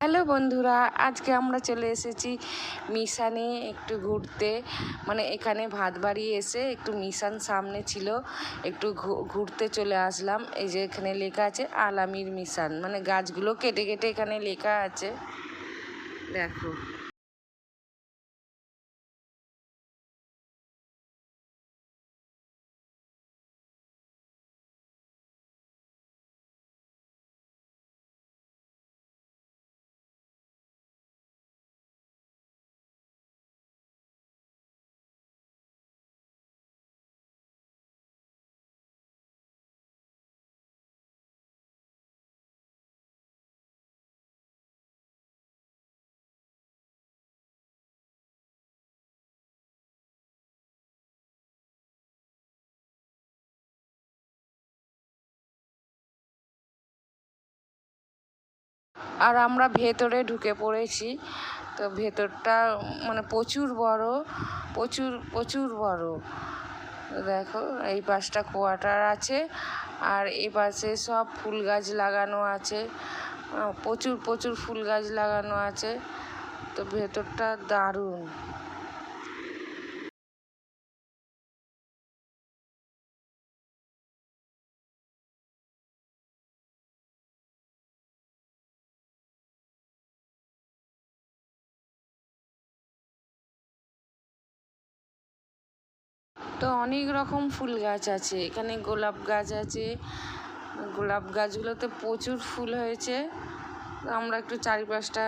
Hello বন্ধুরা, আজকে আমরা চলে এসেছি মিশানে একটু ঘুরতে। মানে এখানে ভাত বাড়ি এসে একটু মিশান সামনে ছিল, একটু ঘুরতে চলে আসলাম। এই যে এখানে লেখা আছে, আলামির মিশান। মানে গাছগুলো কেটে কেটে এখানে লেখা আছে। দেখো। আর আমরা ভেতরে ঢুকে পড়েছি। তো ভেতরটা মানে প্রচুর বড়, প্রচুর প্রচুর বড়। দেখো, এই পাশটা কোয়ার্টার আছে আর এই পাশে সব ফুল গাছ লাগানো আছে। প্রচুর প্রচুর ফুল গাছ লাগানো আছে। তো ভেতরটা দারুণ। তো অনেক রকম ফুল গাছ আছে। এখানে গোলাপ গাছ আছে। গোলাপ গাছগুলোতে প্রচুর ফুল হয়েছে। আমরা একটু চারিপাশটা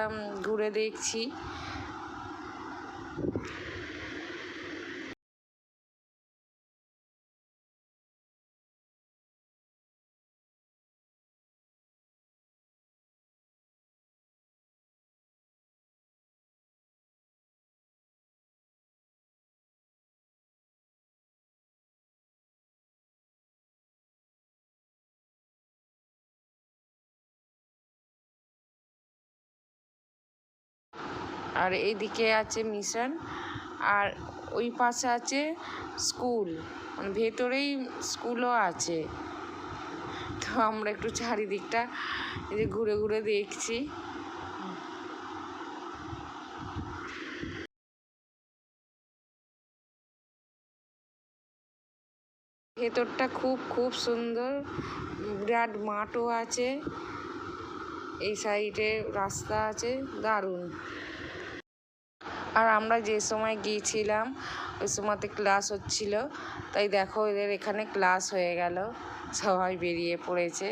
ঘুরে দেখছি। আর এইদিকে আছে মিশন, আর ওই পাশে আছে স্কুল মানে ভেতরেই স্কুলও আছে। তো আমরা একটু চারিদিকটা এই যে ঘুরে ঘুরে দেখছি। ভেতরটা খুব খুব সুন্দর, বিরাট মাঠও আছে। এই সাইডে রাস্তা আছে, দারুণ। আর আমরা যে সময় গিয়েছিলাম, ওই সময়তে ক্লাস হচ্ছিল। তাই দেখো, এদের এখানে ক্লাস হয়ে গেল। সবাই বেরিয়ে পড়েছে।